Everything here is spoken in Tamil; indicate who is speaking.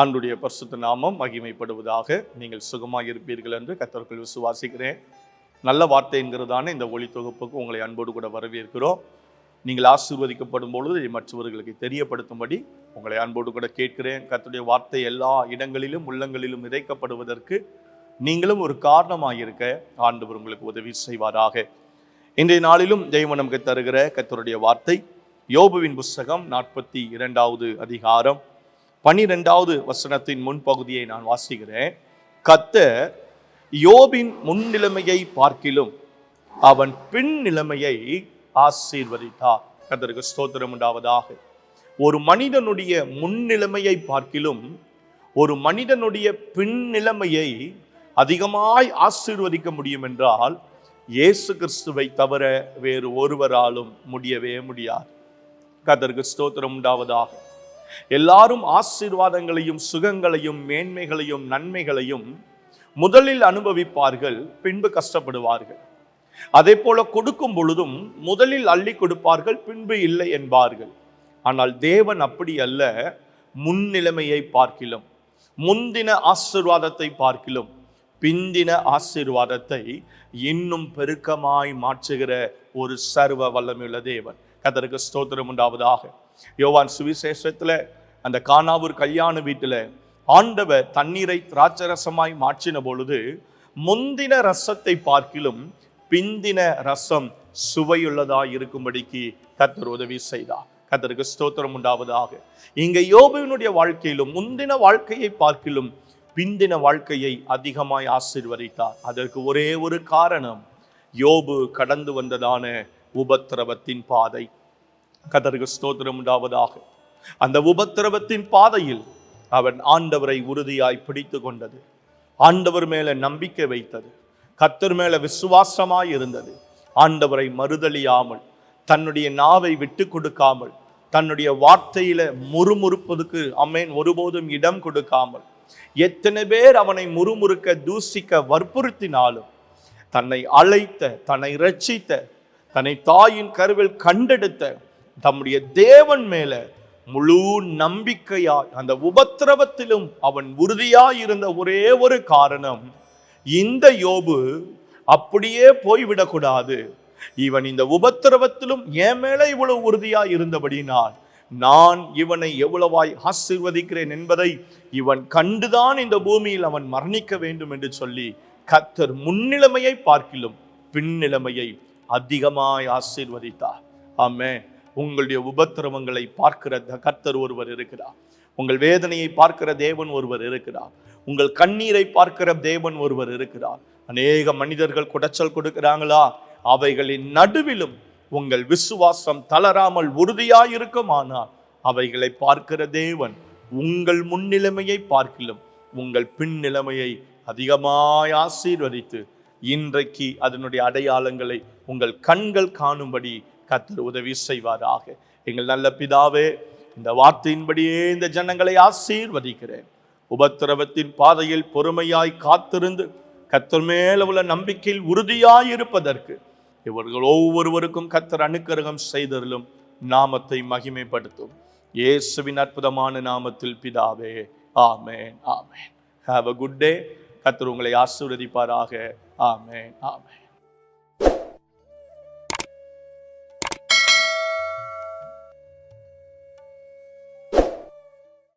Speaker 1: ஆண்டுடைய பரிசுத்த நாமம் மகிமைப்படுவதாக நீங்கள் சுகமாக இருப்பீர்கள் என்று கத்தர்கள் விசுவாசிக்கிறேன். நல்ல வார்த்தை என்கிறதான இந்த ஒளி தொகுப்புக்கு உங்களை அன்போடு கூட வரவேற்கிறோம். நீங்கள் ஆசீர்வதிக்கப்படும் பொழுது மற்றவர்களுக்கு தெரியப்படுத்தும்படி உங்களை அன்போடு கூட கேட்கிறேன். கத்துடைய வார்த்தை எல்லா இடங்களிலும் உள்ளங்களிலும் விதைக்கப்படுவதற்கு நீங்களும் ஒரு காரணமாக இருக்க ஆண்டவர் உங்களுக்கு உதவி செய்வாராக. இன்றைய நாளிலும் தெய்வம் நமக்கு தருகிற கத்தருடைய வார்த்தை யோபுவின் புஸ்தகம் நாற்பத்தி இரண்டாவது அதிகாரம். பனிரெண்டாவது வசனத்தின் முன்பகுதியை நான் வாசிக்கிறேன். கத்தர் யோபின் முன்னிலைமையை பார்க்கிலும் அவன் பின் நிலைமையை ஆசீர்வதித்தார். கத்தருக்கு ஸ்தோத்திரம் உண்டாவதாக. ஒரு மனிதனுடைய முன்னிலைமையை பார்க்கிலும் ஒரு மனிதனுடைய பின் நிலைமையை அதிகமாய் ஆசீர்வதிக்க முடியும் என்றால் இயேசு கிறிஸ்துவை தவிர வேறு ஒருவராலும் முடியவே முடியாது. கதருக்கு ஸ்தோத்திரம் உண்டாவதாக. எல்லாரும் ஆசீர்வாதங்களையும் சுகங்களையும் மேன்மைகளையும் நன்மைகளையும் முதலில் அனுபவிப்பார்கள் பின்பு கஷ்டப்படுவார்கள். அதே போல கொடுக்கும் பொழுதும் முதலில் அள்ளி கொடுப்பார்கள் பின்பு இல்லை என்பார்கள். ஆனால் தேவன் அப்படி அல்ல முன்னிலைமையை பார்க்கிலும் முந்தின ஆசிர்வாதத்தை பார்க்கிலும் பிந்தின ஆசீர்வாதத்தை இன்னும் பெருக்கமாய் மாற்றுகிற ஒரு சர்வ வல்லமையுள்ள தேவன். கதருக்கு ஸ்தோத்திரம் உண்டாவதாக. யோவான் சுவிசேஷத்துல அந்த கானாவூர் கல்யாண வீட்டுல ஆண்டவர் தண்ணீரை திராட்சரசமாய் மாற்றின பொழுது முந்தின ரசத்தை பார்க்கிலும் பிந்தின ரசம் சுவையுள்ளதா இருக்கும்படிக்கு கத்தர் உதவி செய்தார். கத்தருக்கு ஸ்தோத்திரம் உண்டாவதாக. இங்க யோபுவினுடைய வாழ்க்கையிலும் முந்தின வாழ்க்கையை பார்க்கிலும் பிந்தின வாழ்க்கையை அதிகமாய் ஆசிர்வதித்தார். அதற்கு ஒரே ஒரு காரணம் யோபு கடந்து வந்ததான உபத்திரவத்தின் பாதை. கதருக்கு ஸ்தோத்திரம் உண்டாவதாக. அந்த உபத்திரவத்தின் பாதையில் அவன் ஆண்டவரை உறுதியாய் பிடித்து கொண்டது. ஆண்டவர் மேல நம்பிக்கை வைத்தது. கத்தர் மேல விசுவாசமாய் இருந்தது. ஆண்டவரை மறுதலியாமல் தன்னுடைய நாவை விட்டு கொடுக்காமல் தன்னுடைய வார்த்தையில முறுமுறுப்பதுக்கு அம்மேன் ஒருபோதும் இடம் கொடுக்காமல் எத்தனை பேர் அவனை முறுமுறுக்க தூசிக்க வற்புறுத்தினாலும் தன்னை அழைத்த தன்னை ரட்சித்த தன்னை தாயின் கருவில் கண்டெடுத்த தம்முடைய தேவன் மேல முழு நம்பிக்கையாய் அந்த உபத்திரவத்திலும் அவன் உறுதியாய் இருந்த ஒரே ஒரு காரணம் இந்த யோபு அப்படியே போய்விடக்கூடாது. இவன் இந்த உபத்திரவத்திலும் என் மேல இவ்வளவு உறுதியாய் இருந்தபடினால் நான் இவனை எவ்வளவாய் ஆசிர்வதிக்கிறேன் என்பதை இவன் கண்டுதான் இந்த பூமியில் அவன் மரணிக்க வேண்டும் என்று சொல்லி கத்தர் முன்னிலைமையை பார்க்கிலும் பின்னிலைமையை அதிகமாய் ஆசீர்வதித்தார். ஆமே உங்களுடைய உபத்திரவங்களை பார்க்கிற த- கர்த்தர் ஒருவர் இருக்கிறார். உங்கள் வேதனையை பார்க்கிற தேவன் ஒருவர் இருக்கிறார். உங்கள் கண்ணீரை பார்க்கிற தேவன் ஒருவர் இருக்கிறார். அநேக மனிதர்கள் குடைச்சல் கொடுக்கிறாங்களா? அவைகளின் நடுவிலும் உங்கள் விசுவாசம் தளராமல் உறுதியாயிருக்குமானால் அவைகளை பார்க்கிற தேவன் உங்கள் முன்னிலைமையை பார்க்கிலும் உங்கள் பின் நிலைமையை அதிகமாய் ஆசீர்வதித்து இன்றைக்கு அதனுடைய அடையாளங்களை உங்கள் கண்கள் காணும்படி கத்தர் உதவி செய்வாராக. எங்கள் நல்ல பிதாவே இந்த வார்த்தையின்படியே இந்த ஜனங்களை ஆசீர்வதிக்கிறேன். உபத்திரவத்தின் பாதையில் பொறுமையாய் காத்திருந்து கத்தர் மேல உள்ள நம்பிக்கையில் உறுதியாய் இருப்பதற்கு இவர்கள் ஒவ்வொருவருக்கும் கத்தர் அனுக்கிரகம் செய்தருளும் நாமத்தை மகிமைப்படுத்தும். இயேசுவின் அற்புதமான நாமத்தில் பிதாவே ஆமேன் ஆமேன். ஹாவ் அ குட் டே கத்தர் உங்களை ஆசீர்வதிப்பாராக. ஆமென் ஆமென்